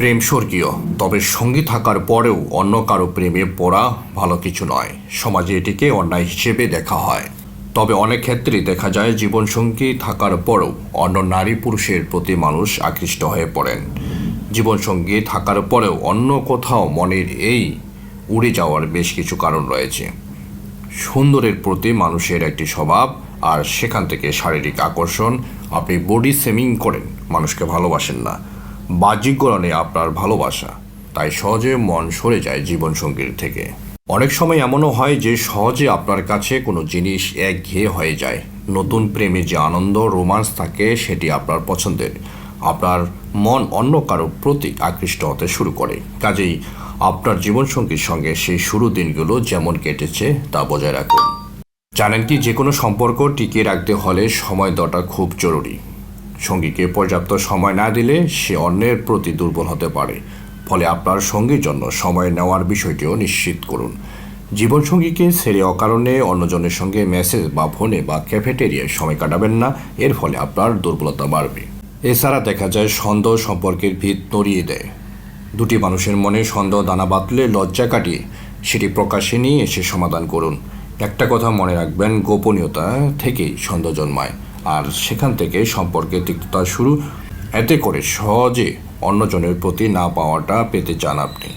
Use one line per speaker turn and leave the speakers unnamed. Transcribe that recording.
প্রেম স্বর্গীয়, তবে সঙ্গী থাকার পরেও অন্য কারও প্রেমে পড়া ভালো কিছু নয়। সমাজে এটিকে অন্যায় হিসেবে দেখা হয়। তবে অনেক ক্ষেত্রেই দেখা যায় জীবনসঙ্গী থাকার পরেও অন্য নারী পুরুষের প্রতি মানুষ আকৃষ্ট হয়ে পড়েন। জীবনসঙ্গী থাকার পরেও অন্য কোথাও মনের এই উড়ে যাওয়ার বেশ কিছু কারণ রয়েছে। সুন্দরের প্রতি মানুষের একটি স্বভাব আর সেখান থেকে শারীরিক আকর্ষণ। আপনি বডি সেমিং করেন, মানুষকে ভালোবাসেন না। বাহ্যিকরণে আপনার ভালোবাসা। তাই সহজে মন সরে যায় জীবনসঙ্গীর থেকে। অনেক সময় এমনও হয় যে সহজে আপনার কাছে কোনো জিনিস একঘেয়ে হয়ে যায়। নতুন প্রেমে যে আনন্দ, রোমান্স থাকে, সেটি আপনার পছন্দের। আপনার মন অন্য কারও প্রতি আকৃষ্ট হতে শুরু করে। কাজেই আপনার জীবনসঙ্গীর সঙ্গে সেই শুরু দিনগুলো যেমন কেটেছে, তা বজায় রাখুন। জানেন কি যে কোনো সম্পর্ক টিকিয়ে রাখতে হলে সময় দেওয়াটা খুব জরুরি। সঙ্গীকে পর্যাপ্ত সময় না দিলে সে অন্যের প্রতি দুর্বল হতে পারে। ফলে আপনার সঙ্গীর জন্য সময় নেওয়ার বিষয়টিও নিশ্চিত করুন। জীবনসঙ্গীকে ছেড়ে অকারণে অন্যজনের সঙ্গে মেসেজ বা ফোনে বা ক্যাফেটেরিয়ায় সময় কাটাবেন না, এর ফলে আপনার দুর্বলতা বাড়বে। এছাড়া দেখা যায় সন্দেহ সম্পর্কের ভিত নড়িয়ে দেয়। দুটি মানুষের মনে সন্দেহ দানা বাতলে লজ্জা কাটিয়ে সেটি প্রকাশে নিয়ে এসে সমাধান করুন। একটা কথা মনে রাখবেন, গোপনীয়তা থেকেই সন্দেহ জন্মায়। আর সেখান থেকে সম্পর্কে তিক্ততা শুরু। এতে করে সহজে অন্যজনের প্রতি না পাওয়াটা পেতে চান আপনি।